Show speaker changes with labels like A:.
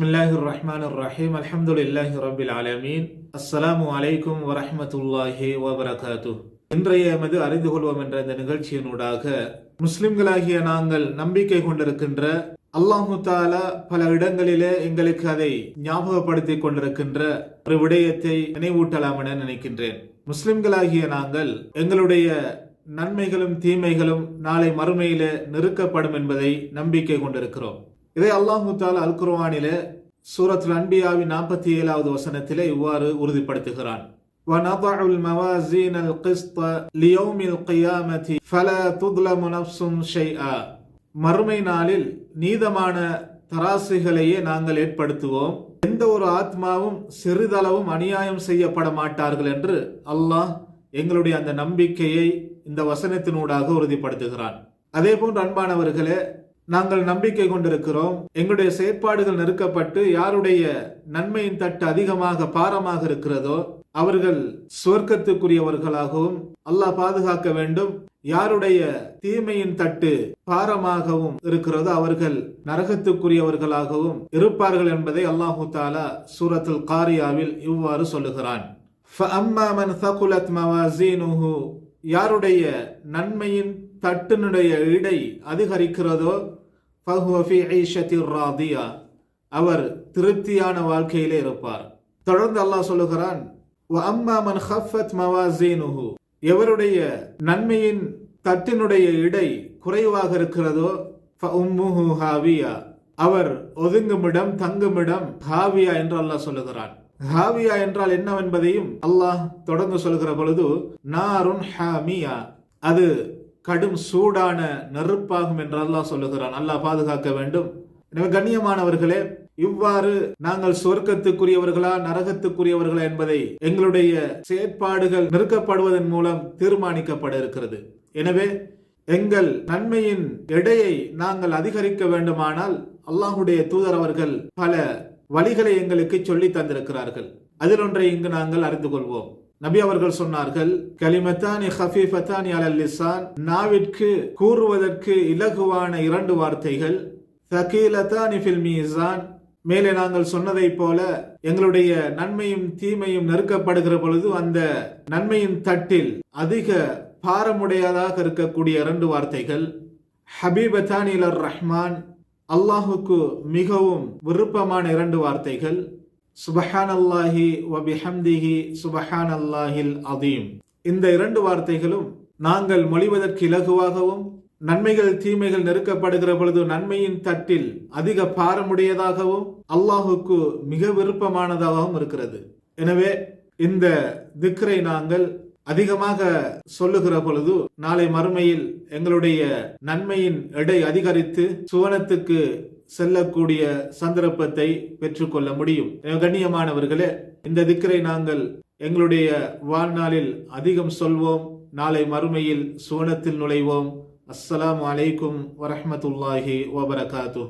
A: பிஸ்மில்லாஹி ரஹ்மான் ரஹீம் அல்ஹம்துலில்லாஹி ரபில் ஆலமீன் அஸ்ஸலாமு அலைக்கும் வரஹ்மத்துல்லாஹி வபரகாத்து இன்றைய எமது அறிந்து கொள்வோம் என்ற இந்த நிகழ்ச்சியினூடாக முஸ்லிம்களாகிய நாங்கள் நம்பிக்கை கொண்டிருக்கின்ற அல்லாஹு தாலா பல இடங்களிலே எங்களுக்கு அதை ஞாபகப்படுத்தி கொண்டிருக்கின்ற ஒரு விடயத்தை நினைவூட்டலாம் என நினைக்கின்றேன். முஸ்லிம்களாகிய நாங்கள் எங்களுடைய நன்மைகளும் தீமைகளும் நாளை மறுமையிலே நெருக்கப்படும் என்பதை நம்பிக்கை கொண்டிருக்கிறோம். இதை அல்லாஹு தாலா அல் குர்ஆனிலே சூரத்துல் அன்பியாவின் நாற்பத்தி ஏழாவது வசனத்திலே இவ்வாறு உறுதிப்படுத்துகிறான் ونضع الموازين القسط ليوم القيامة فلا تظلم نفس شيئا மறுமை நாளில் நீதமான தராசுகளையே நாங்கள் ஏற்படுத்துவோம் எந்த ஒரு ஆத்மாவும் சிறிதளவும் அநியாயம் செய்யப்பட மாட்டார்கள் என்று அல்லாஹ் எங்களுடைய அந்த நம்பிக்கையை இந்த வசனத்தினூடாக உறுதிப்படுத்துகிறான் அதே போன்று அன்பானவர்களே நாங்கள் நம்பிக்கை கொண்டிருக்கிறோம். எங்களுடைய செயற்பாடுகள் நெருக்கப்பட்டு யாருடைய நன்மையின் தட்டு அதிகமாக பாரமாக இருக்கிறதோ அவர்கள் சுவர்க்கத்துக்குரியவர்களாகவும் அல்லாஹ் பாதுகாக்க வேண்டும். யாருடைய தீமையின் தட்டு பாரமாகவும் இருக்கிறதோ அவர்கள் நரகத்துக்குரியவர்களாகவும் இருப்பார்கள் என்பதை அல்லாஹு தாலா சூரத்துல் காரியாவில் இவ்வாறு சொல்லுகிறான். யாருடைய நன்மையின் தட்டினுடைய இடை அதிகரிக்கிறதோ? ஃபஹுவஃபி ஐஷத்தில் ராதியா. அவர் திருப்தியான வாழ்க்கையிலே இருப்பார். தொடர்ந்து அல்லாஹ் சொல்லுகிறான் அம்மா மன் ஹஃபத் மவாசீனுஹு எவருடைய நன்மையின் தட்டினுடைய இடை குறைவாக இருக்கிறதோ? உம்முஹு ஹாவியா. அவர் ஒதுங்குமிடம் தங்குமிடம் ஹாவியா என்று அல்லாஹ் சொல்லுகிறான். ஹாவியா என்றால் என்னவென்பதையும் அல்லாஹ் தொடர்ந்து சொல்கிற பொழுது நாருன் ஹாமியா. அது கடும் சூடான நெருப்பாகும் என்று அல்லாஹ் சொல்லுகிறான். அல்லாஹ் பாதுகாக்க வேண்டும். எனவே கண்ணியமானவர்களே இவ்வாறு நாங்கள் சொர்க்கத்துக்குரியவர்களா நரகத்துக்குரியவர்களா என்பதை எங்களுடைய செயற்பாடுகள் நிறுக்கப்படுவதன் மூலம் தீர்மானிக்கப்பட இருக்கிறது. எனவே எங்கள் நன்மையின் எடையை நாங்கள் அதிகரிக்க வேண்டுமானால் அல்லாஹுடைய தூதர் அவர்கள் பல வழிகளை எங்களுக்கு சொல்லி தந்திருக்கிறார்கள். அதில் ஒன்றை இங்கு நாங்கள் அறிந்து கொள்வோம். நபி அவர்கள் சொன்னார்கள் கலிமத்தானி ஹஃபீஃபத்தானி அலல் லிசான் நாவிற்கு கூறுவதற்கு இலகுவான இரண்டு வார்த்தைகள் தகீலத்தானி ஃபில் மீசான் மேலே நாங்கள் சொன்னதைப் போல எங்களுடைய நன்மையும் தீமையும் நெருக்கப்படுகிற பொழுது அந்த நன்மையின் தட்டில் அதிக பாரமுடையதாக இருக்கக்கூடிய இரண்டு வார்த்தைகள் ஹபீபத்தானிலர் ரஹ்மான். அல்லாஹுக்கு மிகவும் விருப்பமான இரண்டு வார்த்தைகள் சுபஹான் அல்லாஹி வபிஹம்திஹி சுபஹான் அல்லாஹில் அதீம் இந்த இரண்டு வார்த்தைகளும் நாங்கள் மொழிவதற்கு இலகுவாகவும் நன்மைகள் தீமைகள் நெருக்கப்படுகிற பொழுது நன்மையின் தட்டில் அதிக பாரமுடையதாகவும் அல்லாஹுக்கு மிக விருப்பமானதாகவும் இருக்கிறது. எனவே இந்த திக்ரை நாங்கள் அதிகமாக சொல்லுகிற பொழுது நாளை மறுமையில் எங்களுடைய நன்மையின் எடை அதிகரித்து சுவனத்துக்கு செல்லக்கூடிய சந்தர்ப்பத்தை பெற்றுக்கொள்ள முடியும். கண்ணியமானவர்களே இந்த திக்கரை நாங்கள் எங்களுடைய வாழ்நாளில் அதிகம் சொல்வோம். நாளை மறுமையில் சுவனத்தில் நுழைவோம். அஸ்ஸலாம் அலைக்கும் வரஹமத்துல்லாஹி வபரகாத்து